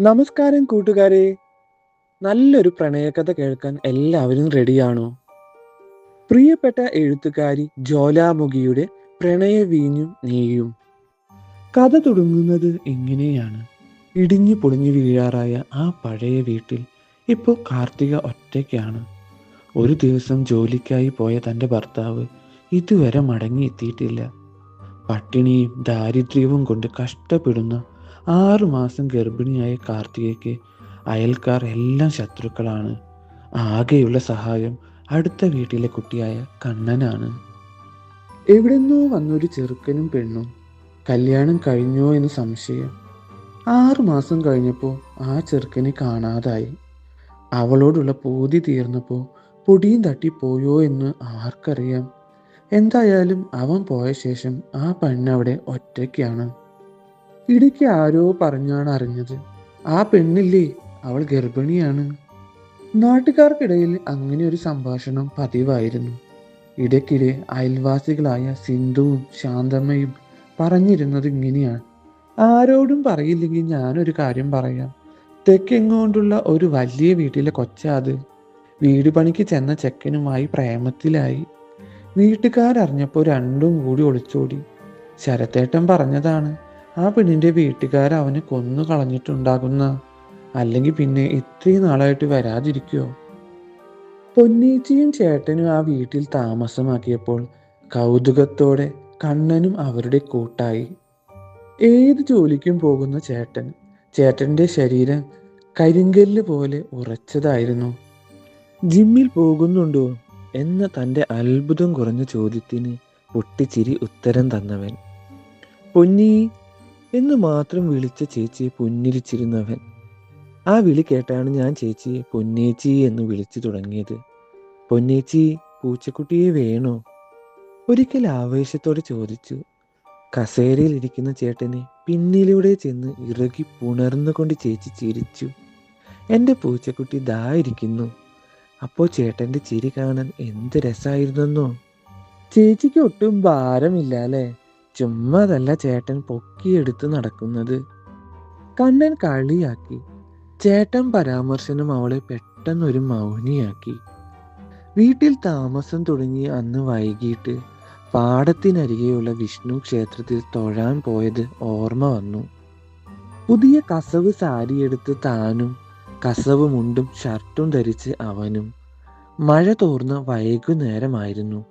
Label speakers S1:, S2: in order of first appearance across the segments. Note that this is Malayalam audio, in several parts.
S1: നമസ്കാരം കൂട്ടുകാരെ. നല്ലൊരു പ്രണയകഥ കേൾക്കാൻ എല്ലാവരും റെഡിയാണോ? പ്രിയപ്പെട്ട എഴുത്തുകാരി ജ്വാലാമുഖിയുടെ പ്രണയവീഞ്ഞും നീയും. കഥ തുടങ്ങുന്നത് എങ്ങനെയാണ് ഇടിഞ്ഞു പൊളിഞ്ഞു വീഴാറായ ആ പഴയ വീട്ടിൽ ഇപ്പോൾ കാർത്തിക ഒറ്റയ്ക്കാണ്. ഒരു ദിവസം ജോലിക്കായി പോയ തന്റെ ഭർത്താവ് ഇതുവരെ മടങ്ങിയെത്തിയിട്ടില്ല. പട്ടിണിയും ദാരിദ്ര്യവും കൊണ്ട് കഷ്ടപ്പെടുന്ന ആറു മാസം ഗർഭിണിയായ കാർത്തികയ്ക്ക് അയൽക്കാർ എല്ലാം ശത്രുക്കളാണ്. ആകെയുള്ള സഹായം അടുത്ത വീട്ടിലെ കുട്ടിയായ കണ്ണനാണ്. എവിടെന്നോ വന്നൊരു ചെറുക്കനും പെണ്ണും. കല്യാണം കഴിഞ്ഞോ എന്ന് സംശയം. ആറുമാസം കഴിഞ്ഞപ്പോൾ ആ ചെറുക്കനെ കാണാതായി. അവളോടുള്ള പൂതി തീർന്നപ്പോൾ പൊടിയും തട്ടിപ്പോയോ എന്ന് ആർക്കറിയാം. എന്തായാലും അവൻ പോയ ശേഷം ആ പെണ്ണവിടെ ഒറ്റയ്ക്കാണ്. ഇടയ്ക്ക് ആരോ പറഞ്ഞാണ് അറിഞ്ഞത്. ആ പെണ്ണില്ലേ അവൾ ഗർഭിണിയാണ്. നാട്ടുകാർക്കിടയിൽ അങ്ങനെ ഒരു സംഭാഷണം പതിവായിരുന്നു. ഇടയ്ക്കിടെ അയൽവാസികളായ സിന്ധുവും ശാന്തമ്മയും പറഞ്ഞിരുന്നത് ഇങ്ങനെയാണ്. ആരോടും പറയില്ലെങ്കിൽ ഞാനൊരു കാര്യം പറയാം. തെക്കെങ്ങോണ്ടുള്ള ഒരു വലിയ വീട്ടിലെ കൊച്ചാത് വീട് പണിക്ക് ചെന്ന ചെക്കനുമായി പ്രേമത്തിലായി. വീട്ടുകാരറിഞ്ഞപ്പോൾ രണ്ടും കൂടി ഒളിച്ചോടി. ശരത്തേട്ടൻ പറഞ്ഞതാണ് ആ പെണ്ണിന്റെ വീട്ടുകാർ അവനെ കൊന്നു കളഞ്ഞിട്ടുണ്ടാകുന്ന അല്ലെങ്കിൽ പിന്നെ ഇത്രയും നാളായിട്ട് വരാതിരിക്കുമോ പൊന്നീച്ചിയും ചേട്ടനും ആ വീട്ടിൽ താമസമാക്കിയപ്പോൾ കൗതുകത്തോടെ കണ്ണനും അവരുടെ കൂട്ടായി. ഏത് ജോലിക്കും പോകുന്ന ചേട്ടൻ ചേട്ടന്റെ ശരീരം കരിങ്കല്ല് പോലെ ഉറച്ചതായിരുന്നു. ജിമ്മിൽ പോകുന്നുണ്ടോ? എന്ന തന്റെ അത്ഭുതം കുറഞ്ഞ ചോദ്യത്തിന് പൊട്ടിച്ചിരി ഉത്തരം തന്നവൻ. പൊന്നീ എന്ന് മാത്രം വിളിച്ച ചേച്ചിയെ പുന്നിരിച്ചിരുന്നവൻ. ആ വിളി കേട്ടാണ് ഞാൻ ചേച്ചിയെ പൊന്നേച്ചി എന്ന് വിളിച്ചു തുടങ്ങിയത്. പൊന്നേച്ചി പൂച്ചക്കുട്ടിയെ വേണോ? ഒരിക്കൽ ആവേശത്തോടെ ചോദിച്ചു. കസേരയിൽ ഇരിക്കുന്ന ചേട്ടനെ പിന്നിലൂടെ ചെന്ന് ഇറകി പുണർന്നുകൊണ്ട് ചേച്ചി ചിരിച്ചു. എന്റെ പൂച്ചക്കുട്ടി ദാ ഇരിക്കുന്നു. അപ്പോൾ ചേട്ടന്റെ ചിരി കാണാൻ എന്ത് രസമായിരുന്നെന്നോ ചേച്ചിക്ക് ഒട്ടും ഭാരമില്ല അല്ലേ? ചുമ്മാതല്ല ചേട്ടൻ പൊക്കിയെടുത്ത് നടക്കുന്നത്. കണ്ണൻ കളിയാക്കി. ചേട്ടൻ പരാമർശനം അവളെ പെട്ടെന്നൊരു മൗനിയാക്കി. വീട്ടിൽ താമസം തുടങ്ങി അന്ന് വൈകിട്ട് പാടത്തിനരികെയുള്ള വിഷ്ണു ക്ഷേത്രത്തിൽ തൊഴാൻ പോയത് ഓർമ്മ വന്നു. പുതിയ കസവ് സാരിയെടുത്ത് താനും കസവ് മുണ്ടും ഷർട്ടും ധരിച്ച് അവനും. മഴ തോർന്ന വൈകുന്നേരമായിരുന്നു.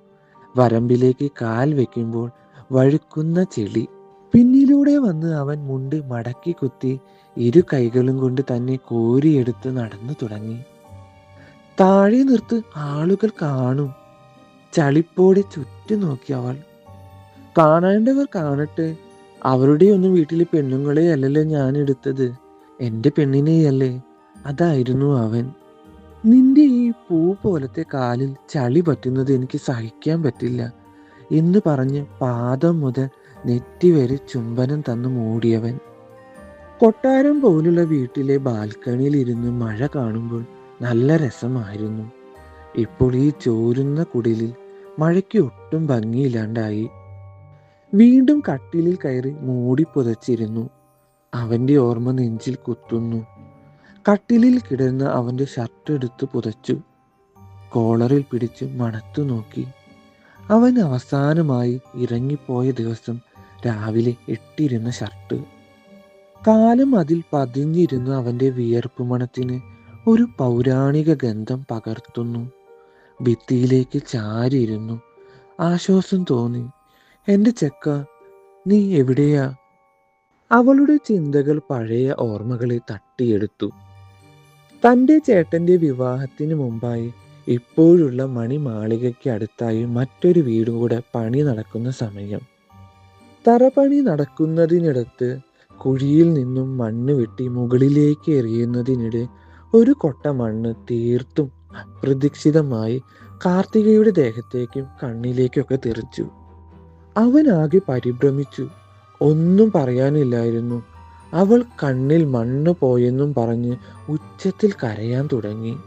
S1: വരമ്പിലേക്ക് കാൽ വെക്കുമ്പോൾ വഴുക്കുന്ന ചെളി. പിന്നിലൂടെ വന്ന് അവൻ മുണ്ട് മടക്കി കുത്തി ഇരു കൈകളും കൊണ്ട് തന്നെ കോരിയെടുത്ത് നടന്നു തുടങ്ങി. താഴെ നിർത്ത് ആളുകൾ കാണും. ചളിപ്പോടെ ചുറ്റും നോക്കി അവൾ. കാണേണ്ടവർ കാണട്ടെ. അവരുടെ ഒന്നും വീട്ടിലെ പെണ്ണുങ്ങളെ അല്ലല്ലോ ഞാൻ എടുത്തത്. എന്റെ പെണ്ണിനെയല്ലേ? അതായിരുന്നു അവൻ. നിന്റെ ഈ പൂ പോലത്തെ കാലിൽ ചളി പറ്റുന്നത് എനിക്ക് സഹിക്കാൻ പറ്റില്ല. എന്ന് പറഞ്ഞ് പാദം മുതൽ നെറ്റി വരെ ചുംബനം തന്നു മൂടിയവൻ. കൊട്ടാരം പോലുള്ള വീട്ടിലെ ബാൽക്കണിയിൽ ഇരുന്ന് മഴ കാണുമ്പോൾ നല്ല രസമായിരുന്നു. ഇപ്പോൾ ഈ ചോരുന്ന കുടിലിൽ മഴയ്ക്ക് ഒട്ടും ഭംഗിയില്ലാണ്ടായി. വീണ്ടും കട്ടിലിൽ കയറി മൂടി പുതച്ചിരുന്നു. അവന്റെ ഓർമ്മ നെഞ്ചിൽ കുത്തുന്നു. കട്ടിലിൽ കിടന്ന് അവന്റെ ഷർട്ട് എടുത്ത് പുതച്ചു. കോളറിൽ പിടിച്ച് മണത്തു നോക്കി. അവൻ അവസാനമായി ഇറങ്ങിപ്പോയ ദിവസം രാവിലെ ഇട്ടിരുന്ന ഷർട്ട്. കാലം അതിൽ പതിഞ്ഞിരുന്ന അവന്റെ വിയർപ്പ് മണത്തിന്. ഒരു പൗരാണിക ഗന്ധം പകർത്തുന്നു. ഭിത്തിയിലേക്ക് ചാരിയിരുന്നു. ആശ്വാസം തോന്നി. എന്റെ ചെക്ക നീ എവിടെയാ? അവളുടെ ചിന്തകൾ പഴയ ഓർമ്മകളെ തട്ടിയെടുത്തു. തന്റെ ചേട്ടന്റെ വിവാഹത്തിന് മുമ്പായി ഇപ്പോഴുള്ള മണിമാളികയ്ക്ക് അടുത്തായി മറ്റൊരു വീടും കൂടെ പണി നടക്കുന്ന സമയം. തറപണി നടക്കുന്നതിനിടത്ത് കുഴിയിൽ നിന്നും മണ്ണ് വെട്ടി മുകളിലേക്ക് എറിയുന്നതിനിടെ ഒരു കൊട്ട മണ്ണ് തീർത്തും അപ്രതീക്ഷിതമായി കാർത്തികയുടെ ദേഹത്തേക്കും കണ്ണിലേക്കൊക്കെ തെറിച്ചു. അവനാകെ പരിഭ്രമിച്ചു. ഒന്നും പറയാനില്ലായിരുന്നു. അവൾ കണ്ണിൽ മണ്ണ് പോയെന്നും പറഞ്ഞ് ഉച്ചത്തിൽ കരയാൻ തുടങ്ങി.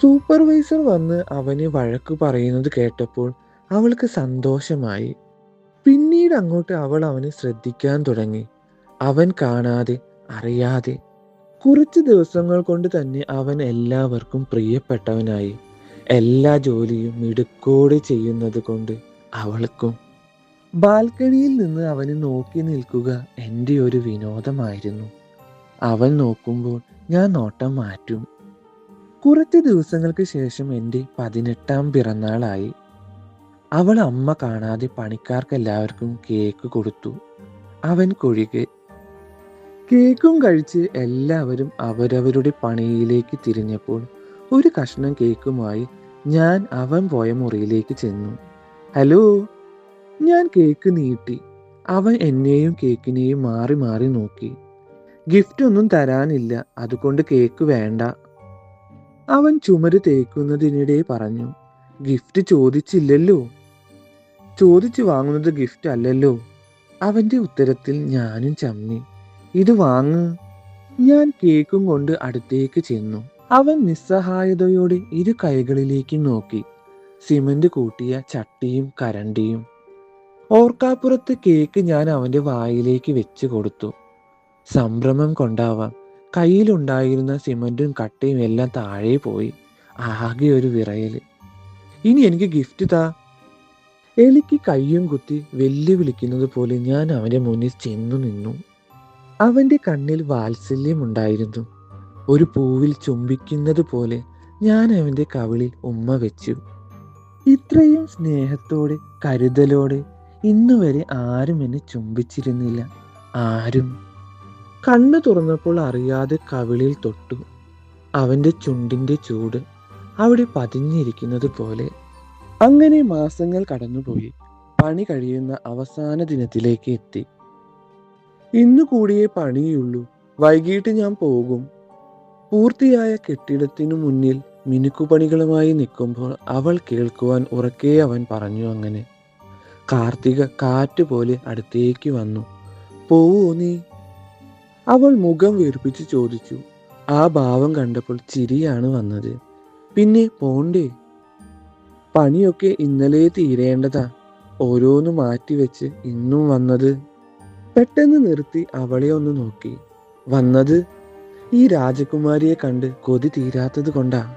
S1: സൂപ്പർവൈസർ വന്ന് അവന് വഴക്ക് പറയുന്നത് കേട്ടപ്പോൾ അവൾക്ക് സന്തോഷമായി. പിന്നീട് അങ്ങോട്ട് അവൾ അവനെ ശ്രദ്ധിക്കാൻ തുടങ്ങി. അവൻ കാണാതെ അറിയാതെ കുറച്ച് ദിവസങ്ങൾ കൊണ്ട് തന്നെ അവൻ എല്ലാവർക്കും പ്രിയപ്പെട്ടവനായി. എല്ലാ ജോലിയും മിടുക്കോടെ ചെയ്യുന്നത് കൊണ്ട് അവൾക്കും. ബാൽക്കണിയിൽ നിന്ന് അവന് നോക്കി നിൽക്കുക എന്റെ ഒരു വിനോദമായിരുന്നു. അവൻ നോക്കുമ്പോൾ ഞാൻ നോട്ടം മാറ്റും. കുറച്ച് ദിവസങ്ങൾക്ക് ശേഷം എന്റെ പതിനെട്ടാം പിറന്നാളായി. അവൾ അമ്മ കാണാതെ പണിക്കാർക്കെല്ലാവർക്കും കേക്ക് കൊടുത്തു. അവൻ കൊഴികെ. കേക്കും കഴിച്ച് എല്ലാവരും അവരവരുടെ പണിയിലേക്ക് തിരിഞ്ഞപ്പോൾ ഒരു കഷ്ണം കേക്കുമായി ഞാൻ അവൻ പോയ മുറിയിലേക്ക് ചെന്നു. ഹലോ ഞാൻ കേക്ക് നീട്ടി. അവൻ എന്നെയും കേക്കിനെയും മാറി മാറി നോക്കി. ഗിഫ്റ്റ് ഒന്നും തരാനില്ല. അതുകൊണ്ട് കേക്ക് വേണ്ട. അവൻ ചുമര് തേക്കുന്നതിനിടെ പറഞ്ഞു ഗിഫ്റ്റ് ചോദിച്ചില്ലല്ലോ. ചോദിച്ചു വാങ്ങുന്നത് ഗിഫ്റ്റ് അല്ലല്ലോ. അവന്റെ ഉത്തരത്തിൽ ഞാനും ചമ്മി ഇത് വാങ്ങ്. ഞാൻ കേക്കും കൊണ്ട് അടുത്തേക്ക് ചെന്നു. അവൻ നിസ്സഹായതയോടെ ഇരു കൈകളിലേക്ക് നോക്കി സിമന്റ് കൂട്ടിയ ചട്ടിയും കരണ്ടിയും. ഓർക്കാപ്പുറത്ത് കേക്ക് ഞാൻ അവന്റെ വായിലേക്ക് വെച്ചു കൊടുത്തു. സംഭ്രമം കൊണ്ടാവാം. കയ്യിലുണ്ടായിരുന്ന സിമന്റും കട്ടയും എല്ലാം താഴെ പോയി ആകെ ഒരു വിറയൽ. ഇനി എനിക്ക് ഗിഫ്റ്റ് താ. എലിക്ക് കയ്യും കുത്തി വെല്ലുവിളിക്കുന്നത് പോലെ ഞാൻ അവന്റെ മുന്നിൽ ചെന്നു നിന്നു. അവന്റെ കണ്ണിൽ വാത്സല്യമുണ്ടായിരുന്നു. ഒരു പൂവിൽ ചുംബിക്കുന്നത് പോലെ ഞാൻ അവന്റെ കവിളിൽ ഉമ്മ വെച്ചു. ഇത്രയും സ്നേഹത്തോടെ കരുതലോടെ ഇന്നുവരെ ആരും എന്നെ ചുംബിച്ചിരുന്നില്ല. ആരും കണ്ണു തുറന്നപ്പോൾ അറിയാതെ കവിളിൽ തൊട്ടു. അവന്റെ ചുണ്ടിന്റെ ചൂട് അവിടെ പതിഞ്ഞിരിക്കുന്നത് പോലെ. അങ്ങനെ മാസങ്ങൾ കടന്നുപോയി. പണി കഴിയുന്ന അവസാന ദിനത്തിലേക്ക് എത്തി. ഇന്നു കൂടിയേ പണിയുള്ളൂ. വൈകിട്ട് ഞാൻ പോകും. പൂർത്തിയായ കെട്ടിടത്തിനു മുന്നിൽ മിനുക്കുപണികളുമായി നിൽക്കുമ്പോൾ അവൾ കേൾക്കുവാൻ ഉറക്കെ അവൻ പറഞ്ഞു അങ്ങനെ. കാർത്തിക കാറ്റ് പോലെ അടുത്തേക്ക് വന്നു. പോവോ നീ. അവൾ മുഖം വീർപ്പിച്ച് ചോദിച്ചു. ആ ഭാവം കണ്ടപ്പോൾ ചിരിയാണ് വന്നത്. പിന്നെ പോണ്ടേ? പണിയൊക്കെ ഇന്നലെ തീരേണ്ടതാ. ഓരോന്ന് മാറ്റിവെച്ച് ഇന്നും വന്നത്. പെട്ടെന്ന് നിർത്തി അവളെ ഒന്ന് നോക്കി. വന്നത്? ഈ രാജകുമാരിയെ കണ്ട് കൊതി തീരാത്തത് കൊണ്ടാ.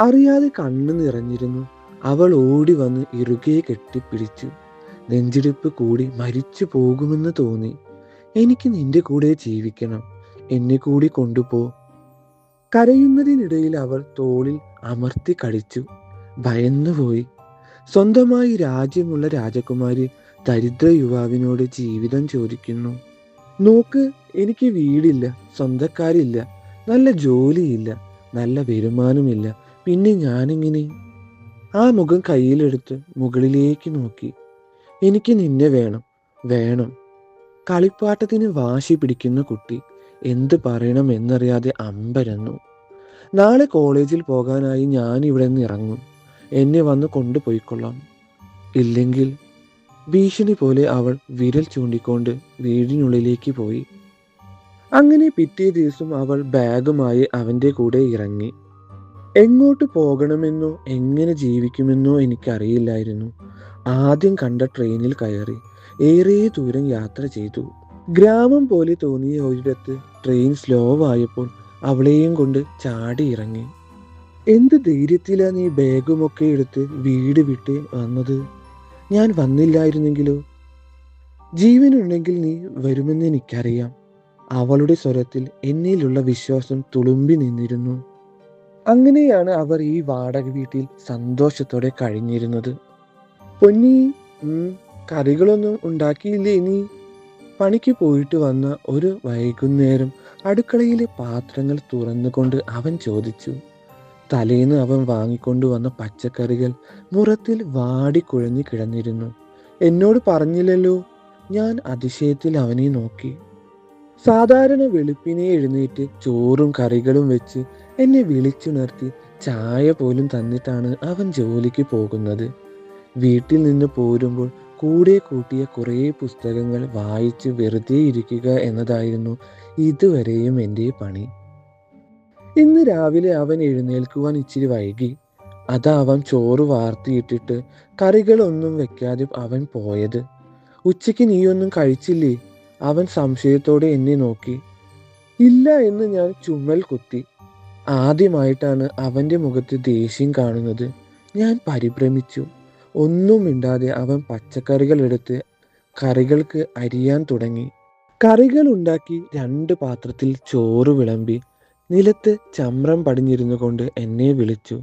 S1: അറിയാതെ കണ്ണു നിറഞ്ഞിരുന്നു. അവൾ ഓടി വന്ന് ഇറുകെ കെട്ടിപ്പിടിച്ചു. നെഞ്ചിടിപ്പ് കൂടി മരിച്ചു പോകുമെന്ന് തോന്നി. എനിക്ക് നിന്റെ കൂടെ ജീവിക്കണം. എന്നെ കൂടി കൊണ്ടുപോ. കരയുന്നതിനിടയിൽ അവൾ തോളിൽ അമർത്തി കടിച്ചു. ഭയന്നുപോയി. സ്വന്തമായി രാജ്യമുള്ള രാജകുമാരി ദരിദ്ര യുവാവിനോട് ജീവിതം ചോദിക്കുന്നു. നോക്ക് എനിക്ക് വീടില്ല സ്വന്തക്കാരില്ല നല്ല ജോലിയില്ല നല്ല വരുമാനമില്ല പിന്നെ ഞാനിങ്ങനെ? ആ മുഖം കയ്യിലെടുത്ത് മുകളിലേക്ക് നോക്കി. എനിക്ക് നിന്നെ വേണം വേണം. കളിപ്പാട്ടത്തിന് വാശി പിടിക്കുന്ന കുട്ടി എന്ത് പറയണം എന്നറിയാതെ അമ്പരന്നു. നാളെ കോളേജിൽ പോകാനായി ഞാൻ ഇവിടെ നിന്ന് ഇറങ്ങും. എന്നെ വന്ന് കൊണ്ടുപോയിക്കൊള്ളാം. ഇല്ലെങ്കിൽ ഭീഷണി പോലെ അവൾ വിരൽ ചൂണ്ടിക്കൊണ്ട് വീടിനുള്ളിലേക്ക് പോയി. അങ്ങനെ പിറ്റേ ദിവസം അവൾ ബാഗുമായി അവന്റെ കൂടെ ഇറങ്ങി. എങ്ങോട്ട് പോകണമെന്നോ എങ്ങനെ ജീവിക്കുമെന്നോ എനിക്കറിയില്ലായിരുന്നു. ആദ്യം കണ്ട ട്രെയിനിൽ കയറി ഏറെ ദൂരം യാത്ര ചെയ്തു. ഗ്രാമം പോലെ തോന്നിയ ഒരിടത്ത് ട്രെയിൻ സ്ലോ ആയപ്പോൾ അവളെയും കൊണ്ട് ചാടി ഇറങ്ങി. എന്ത് ധൈര്യത്തിലാ നീ ബാഗുമൊക്കെ എടുത്ത് വീട് വിട്ട് വന്നത്? ഞാൻ വന്നില്ലായിരുന്നെങ്കിലോ? ജീവനുണ്ടെങ്കിൽ നീ വരുമെന്ന് എനിക്കറിയാം. അവളുടെ സ്വരത്തിൽ എന്നിലുള്ള വിശ്വാസം തുളുമ്പി നിന്നിരുന്നു. അങ്ങനെയാണ് അവർ ഈ വാടക വീട്ടിൽ സന്തോഷത്തോടെ കഴിഞ്ഞിരുന്നത്. പൊന്നി കറികളൊന്നും ഉണ്ടാക്കിയില്ലേ നീ? പണിക്ക് പോയിട്ട് വന്ന ഒരു വൈകുന്നേരം അടുക്കളയിലെ പാത്രങ്ങൾ തുറന്നുകൊണ്ട് അവൻ ചോദിച്ചു. തലേന്ന് അവൻ വാങ്ങിക്കൊണ്ടുവന്ന പച്ചക്കറികൾ മുറത്തിൽ വാടിക്കുഴഞ്ഞു കിടന്നിരുന്നു. എന്നോട് പറഞ്ഞില്ലല്ലോ ഞാൻ അതിശയത്തിൽ അവനെ നോക്കി. സാധാരണ വെളുപ്പിനെ എഴുന്നേറ്റ് ചോറും കറികളും വെച്ച് എന്നെ വിളിച്ചുണർത്തി ചായ പോലും തന്നിട്ടാണ് അവൻ ജോലിക്ക് പോകുന്നത്. വീട്ടിൽ നിന്ന് പോരുമ്പോൾ കൂടെ കൂട്ടിയ കുറേ പുസ്തകങ്ങൾ വായിച്ച് വെറുതെ ഇരിക്കുക എന്നതായിരുന്നു ഇതുവരെയും എന്റെ പണി. ഇന്ന് രാവിലെ അവൻ എഴുന്നേൽക്കുവാൻ ഇച്ചിരി വൈകി. അതാ അവൻ ചോറ് വാർത്തിയിട്ടിട്ട് കറികളൊന്നും വെക്കാതെ അവൻ പോയത്. ഉച്ചയ്ക്ക് നീയൊന്നും കഴിച്ചില്ലേ? അവൻ സംശയത്തോടെ എന്നെ നോക്കി. ഇല്ല എന്ന് ഞാൻ ചുമൽ കുത്തി. ആദ്യമായിട്ടാണ് അവന്റെ മുഖത്ത് ദേഷ്യം കാണുന്നത്. ഞാൻ പരിഭ്രമിച്ചു. ഒന്നും മിണ്ടാതെ അവൻ പച്ചക്കറികൾ എടുത്ത് കറികൾക്ക് അരിയാൻ തുടങ്ങി. കറികൾ ഉണ്ടാക്കി രണ്ട് പാത്രത്തിൽ ചോറ് വിളമ്പി നിലത്ത് ചമ്രം പടിഞ്ഞിരുന്നു കൊണ്ട് എന്നെ വിളിച്ചു.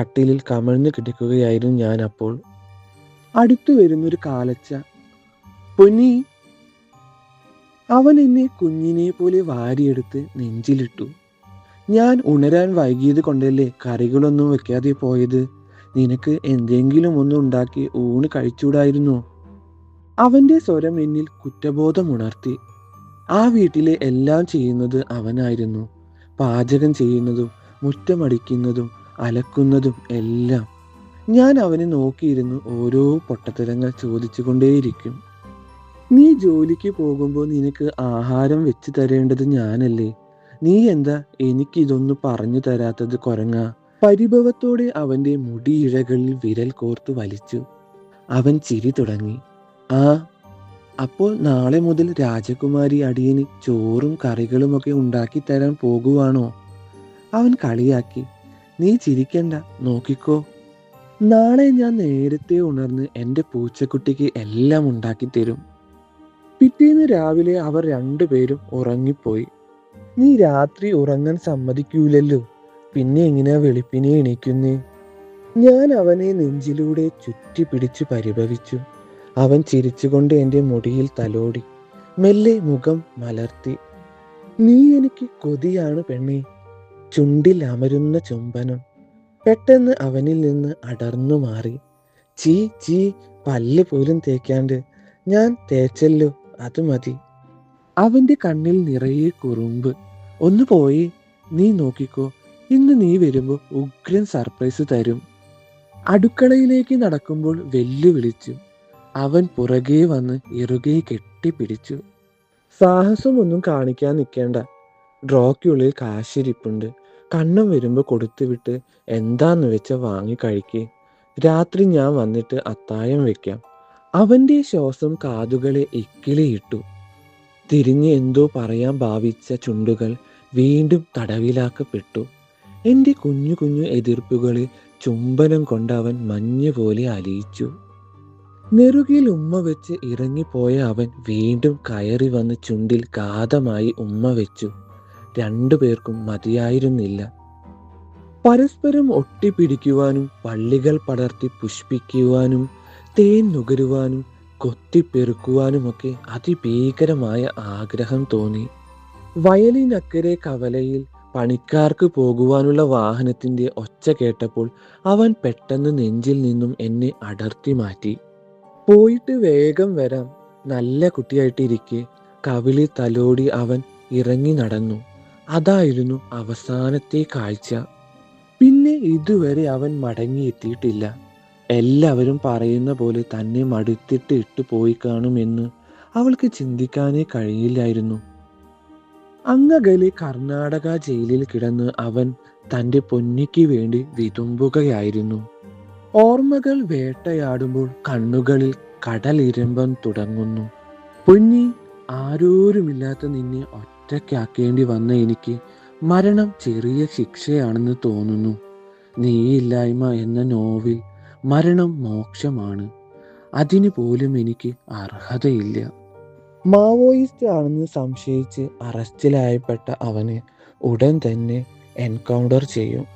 S1: കട്ടിലിൽ കമഴ്ന്നു കിടക്കുകയായിരുന്നു ഞാൻ അപ്പോൾ. അടുത്തു വരുന്നൊരു കാലച്ച പൊന്നി അവൻ എന്നെ കുഞ്ഞിനെ പോലെ വാരിയെടുത്ത് നെഞ്ചിലിട്ടു. ഞാൻ ഉണരാൻ വൈകിയത് കൊണ്ടല്ലേ കറികളൊന്നും വെക്കാതെ പോയത്? നിനക്ക് എന്തെങ്കിലും ഒന്നുണ്ടാക്കി ഊണ് കഴിച്ചൂടായിരുന്നു. അവന്റെ സ്വരം എന്നിൽ കുറ്റബോധം ഉണർത്തി. ആ വീട്ടിലെ എല്ലാം ചെയ്യുന്നത് അവനായിരുന്നു. പാചകം ചെയ്യുന്നതും മുറ്റമടിക്കുന്നതും അലക്കുന്നതും എല്ലാം. ഞാൻ അവനെ നോക്കിയിരുന്നു ഓരോ പൊട്ടത്തരങ്ങൾ ചോദിച്ചുകൊണ്ടേയിരിക്കും. നീ ജോലിക്ക് പോകുമ്പോൾ നിനക്ക് ആഹാരം വെച്ച് തരേണ്ടത് ഞാനല്ലേ? നീ എന്താ എനിക്കിതൊന്നും പറഞ്ഞു തരാത്തത് കൊരങ്ങ? പരിഭവത്തോടെ അവന്റെ മുടിയിഴകളിൽ വിരൽ കോർത്തു വലിച്ചു. അവൻ ചിരി തുടങ്ങി. ആ അപ്പോൾ നാളെ മുതൽ രാജകുമാരി അടിയന് ചോറും കറികളുമൊക്കെ ഉണ്ടാക്കി തരാൻ പോകുവാണോ? അവൻ കളിയാക്കി. നീ ചിരിക്കണ്ട നോക്കിക്കോ. നാളെ ഞാൻ നേരത്തെ ഉണർന്ന് എന്റെ പൂച്ചക്കുട്ടിക്ക് എല്ലാം ഉണ്ടാക്കി തരും. പിറ്റേന്ന് രാവിലെ അവർ രണ്ടുപേരും ഉറങ്ങിപ്പോയി. നീ രാത്രി ഉറങ്ങാൻ സമ്മതിക്കൂലല്ലോ. പിന്നെ എങ്ങനെയാ വെളുപ്പിനെ എണീക്കുന്നേ? ഞാൻ അവനെ നെഞ്ചിലൂടെ ചുറ്റി പിടിച്ചു പരിഭവിച്ചു. അവൻ ചിരിച്ചുകൊണ്ട് എന്റെ മുടിയിൽ തലോടി. മെല്ലെ മുഖം മലർത്തി. നീ എനിക്ക് കൊതിയാണ് പെണ്ണി. ചുണ്ടിൽ അമരുന്ന ചുംബനം. പെട്ടെന്ന് അവനിൽ നിന്ന് അടർന്നു മാറി. ചീ ചീ പല്ല് പോലും തേക്കാണ്ട്. ഞാൻ തേച്ചല്ലോ അത് മതി. അവന്റെ കണ്ണിൽ നിറയെ കുറുമ്പ്. ഒന്ന് പോയി നീ നോക്കിക്കോ. ഇന്ന് നീ വരുമ്പോൾ ഉഗ്രൻ സർപ്രൈസ് തരും. അടുക്കളയിലേക്ക് നടക്കുമ്പോൾ വെല്ലുവിളിച്ചു. അവൻ പുറകെ വന്ന് ഇറുകെ കെട്ടിപ്പിടിച്ചു. സാഹസമൊന്നും കാണിക്കാൻ നിൽക്കേണ്ട. ഡ്രോയ്ക്കുള്ളിൽ കാശിരിപ്പുണ്ട്. കണ്ണം വരുമ്പോൾ കൊടുത്തുവിട്ട് എന്താന്ന് വെച്ച വാങ്ങി കഴിക്കേ. രാത്രി ഞാൻ വന്നിട്ട് അത്തായം വെക്കാം. അവന്റെ ശ്വാസം കാതുകളെ ഇക്കിളിയിട്ടു. തിരിഞ്ഞ് എന്തോ പറയാൻ ഭാവിച്ച ചുണ്ടുകൾ വീണ്ടും തടവിലാക്കപ്പെട്ടു. എന്റെ കുഞ്ഞു കുഞ്ഞു എതിർപ്പുകളെ ചുംബനം കൊണ്ടവൻ മഞ്ഞ പോലെ അലിയിച്ചു നെറുകിൽ ഉമ്മ വെച്ച് ഇറങ്ങിപ്പോയ അവൻ വീണ്ടും കയറി വന്ന് ചുണ്ടിൽ കാതമായി ഉമ്മ വെച്ചു. രണ്ടുപേർക്കും മതിയായിരുന്നില്ല. പരസ്പരം ഒട്ടിപ്പിടിക്കുവാനും പള്ളികൾ പടർത്തി പുഷ്പിക്കുവാനും തേൻ നുകരുവാനും കൊത്തിപ്പെറുക്കുവാനുമൊക്കെ അതിഭീകരമായ ആഗ്രഹം തോന്നി. വയലിനക്കരെ കവലയിൽ പണിക്കാർക്ക് പോകുവാനുള്ള വാഹനത്തിന്റെ ഒച്ച കേട്ടപ്പോൾ അവൻ പെട്ടെന്ന് നെഞ്ചിൽ നിന്നും എന്നെ അടർത്തി മാറ്റി. പോയിട്ട് വേഗം വരാം. നല്ല കുട്ടിയായിട്ടിരിക്കെ. കവിളി തലോടി അവൻ ഇറങ്ങി നടന്നു. അതായിരുന്നു അവസാനത്തെ കാഴ്ച. പിന്നെ ഇതുവരെ അവൻ മടങ്ങിയെത്തിയിട്ടില്ല. എല്ലാവരും പറയുന്ന പോലെ തന്നെ മടുത്തിട്ട് ഇട്ടു പോയി കാണുമെന്ന് അവൾക്ക് ചിന്തിക്കാനേ കഴിയില്ലായിരുന്നു. അങ്ങകലെ കർണാടക ജയിലിൽ കിടന്ന് അവൻ തന്റെ പൊന്നിക്ക് വേണ്ടി വിതുമ്പുകയായിരുന്നു. ഓർമ്മകൾ വേട്ടയാടുമ്പോൾ കണ്ണുകളിൽ കടലിരമ്പം തുടങ്ങുന്നു. പൊന്നി ആരോരുമില്ലാത്ത നിന്നെ ഒറ്റയ്ക്കാക്കേണ്ടി വന്ന എനിക്ക് മരണം ചെറിയ ശിക്ഷയാണെന്ന് തോന്നുന്നു. നീയില്ലായ്മ എന്ന നോവിൽ മരണം മോക്ഷമാണ്. അതിന് പോലും എനിക്ക് അർഹതയില്ല. മാവോയിസ്റ്റ് ആണെന്ന് സംശയിച്ച് അറസ്റ്റിലായപ്പെട്ട അവന് ഉടൻ തന്നെ എൻകൗണ്ടർ ചെയ്യും.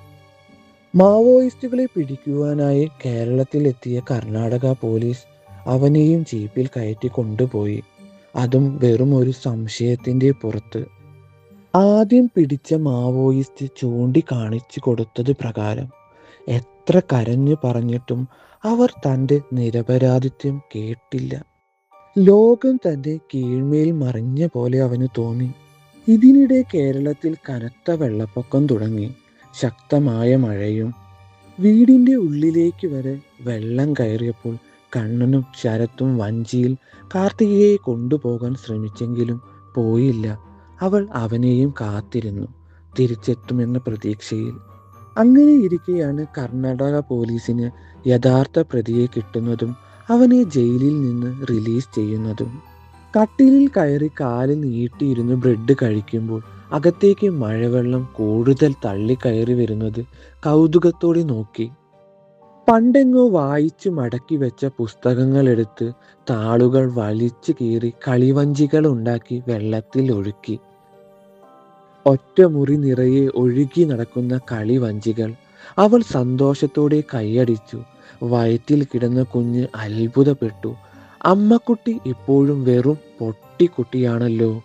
S1: മാവോയിസ്റ്റുകളെ പിടിക്കുവാനായി കേരളത്തിലെത്തിയ കർണാടക പോലീസ് അവനെയും ജീപ്പിൽ കയറ്റി കൊണ്ടുപോയി. അതും വെറും ഒരു സംശയത്തിന്റെ പുറത്ത്. ആദ്യം പിടിച്ച മാവോയിസ്റ്റ് ചൂണ്ടിക്കാണിച്ചു കൊടുത്തത് പ്രകാരം എത്ര കരഞ്ഞു പറഞ്ഞിട്ടും അവർ തന്റെ നിരപരാധിത്വം കേട്ടില്ല. ലോകം തന്റെ കീഴ്മേൽ മറിഞ്ഞ പോലെ അവന് തോന്നി. ഇതിനിടെ കേരളത്തിൽ കനത്ത വെള്ളപ്പൊക്കം തുടങ്ങി. ശക്തമായ മഴയും വീടിന്റെ ഉള്ളിലേക്ക് വരെ വെള്ളം കയറിയപ്പോൾ കണ്ണനും ശരത്തും വഞ്ചിയിൽ കാർത്തികയെ കൊണ്ടുപോകാൻ ശ്രമിച്ചെങ്കിലും പോയില്ല. അവൾ അവനെയും കാത്തിരുന്നു തിരിച്ചെത്തുമെന്ന പ്രതീക്ഷയിൽ. അങ്ങനെ ഇരിക്കെയാണ് കർണാടക പോലീസിന് യഥാർത്ഥ പ്രതിയെ കിട്ടുന്നതും അവനെ ജയിലിൽ നിന്ന് റിലീസ് ചെയ്യുന്നതും കട്ടിലിൽ കയറി കാൽ നീട്ടിയിരുന്ന് ബ്രെഡ് കഴിക്കുമ്പോൾ അകത്തേക്ക് മഴവെള്ളം കൂടുതൽ തള്ളി കയറി വരുന്നത് കൗതുകത്തോടെ നോക്കി. പണ്ടെങ്ങോ വായിച്ചു മടക്കി വെച്ച പുസ്തകങ്ങൾ എടുത്ത് താളുകൾ വലിച്ചു കീറി കളിവഞ്ചികൾ ഉണ്ടാക്കി വെള്ളത്തിൽ ഒഴുക്കി. ഒറ്റമുറി നിറയെ ഒഴുകി നടക്കുന്ന കളിവഞ്ചികൾ അവൾ സന്തോഷത്തോടെ കൈയടിച്ചു. വയറ്റിൽ കിടന്ന കുഞ്ഞ് അത്ഭുതപ്പെട്ടു. അമ്മക്കുട്ടി ഇപ്പോഴും വെറും പൊട്ടിക്കുട്ടിയാണല്ലോ.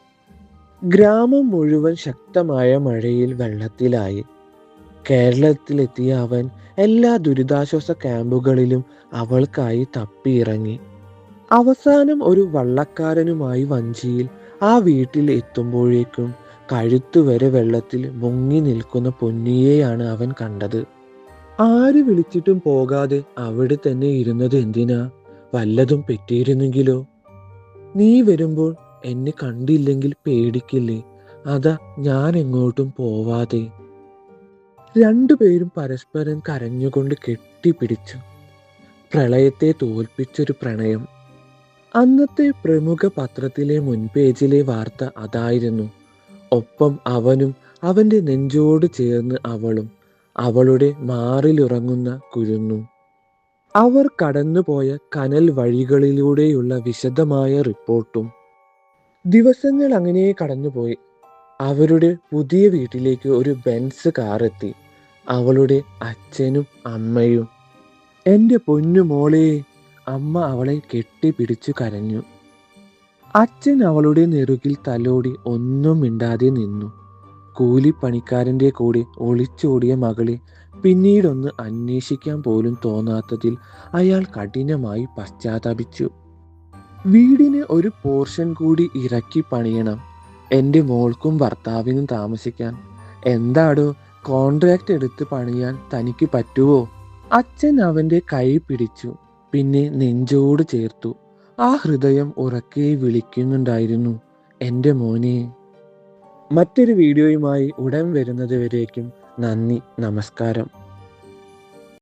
S1: ഗ്രാമം മുഴുവൻ ശക്തമായ മഴയിൽ വെള്ളത്തിലായി. കേരളത്തിലെത്തിയ അവൻ എല്ലാ ദുരിതാശ്വാസ ക്യാമ്പുകളിലും അവൾക്കായി തപ്പിയിറങ്ങി. അവസാനം ഒരു വള്ളക്കാരനുമായി വഞ്ചിയിൽ ആ വീട്ടിൽ എത്തുമ്പോഴേക്കും കഴുത്തുവരെ വെള്ളത്തിൽ മുങ്ങി നിൽക്കുന്ന പൊന്നിയെയാണ് അവൻ കണ്ടത്. ആര് വിളിച്ചിട്ടും പോകാതെ അവിടെ തന്നെ ഇരുന്നത് എന്തിനാ? വല്ലതും പറ്റിയിരുന്നെങ്കിലോ? നീ വരുമ്പോൾ എന്നെ കണ്ടില്ലെങ്കിൽ പേടിക്കില്ലേ? അതാ ഞാൻ എങ്ങോട്ടും പോവാതെ. രണ്ടുപേരും പരസ്പരം കരഞ്ഞുകൊണ്ട് കെട്ടിപ്പിടിച്ചു. പ്രളയത്തെ തോൽപ്പിച്ചൊരു പ്രണയം. അന്നത്തെ പ്രമുഖ പത്രത്തിലെ മുൻപേജിലെ വാർത്ത അതായിരുന്നു. ഒപ്പം അവനും അവന്റെ നെഞ്ചോട് ചേർന്ന് അവളും അവളുടെ മാറിലുറങ്ങുന്ന കുരുന്നും. അവർ കടന്നുപോയ കനൽ വഴികളിലൂടെയുള്ള വിശദമായ റിപ്പോർട്ടും. ദിവസങ്ങൾ അങ്ങനെ കടന്നുപോയി. അവരുടെ പുതിയ വീട്ടിലേക്ക് ഒരു ബെൻസ് കാറെത്തി. അവളുടെ അച്ഛനും അമ്മയും. എന്റെ പൊന്നു മോളെ അമ്മ അവളെ കെട്ടിപ്പിടിച്ചു കരഞ്ഞു. അച്ഛൻ അവളുടെ നെറുകിൽ തലോടി ഒന്നും മിണ്ടാതെ നിന്നു. കൂലിപ്പണിക്കാരന്റെ കൂടെ ഒളിച്ചോടിയ മകളെ പിന്നീടൊന്ന് അന്വേഷിക്കാൻ പോലും തോന്നാത്തതിൽ അയാൾ കഠിനമായി പശ്ചാത്തപിച്ചു. വീടിന് ഒരു പോർഷൻ കൂടി ഇറക്കി പണിയണം. എന്റെ മോൾക്കും ഭർത്താവിനും താമസിക്കാൻ. എന്താടോ കോൺട്രാക്ട് എടുത്ത് പണിയാൻ തനിക്ക് പറ്റുവോ? അച്ഛൻ അവന്റെ കൈ പിടിച്ചു. പിന്നെ നെഞ്ചോട് ചേർത്തു. ആ ഹൃദയം ഉറക്കെ വിളിക്കുന്നുണ്ടായിരുന്നു എന്റെ മോനെ. മറ്റൊരു വീഡിയോയുമായി ഉടൻ വരുന്നത് വരേക്കും നന്ദി നമസ്കാരം.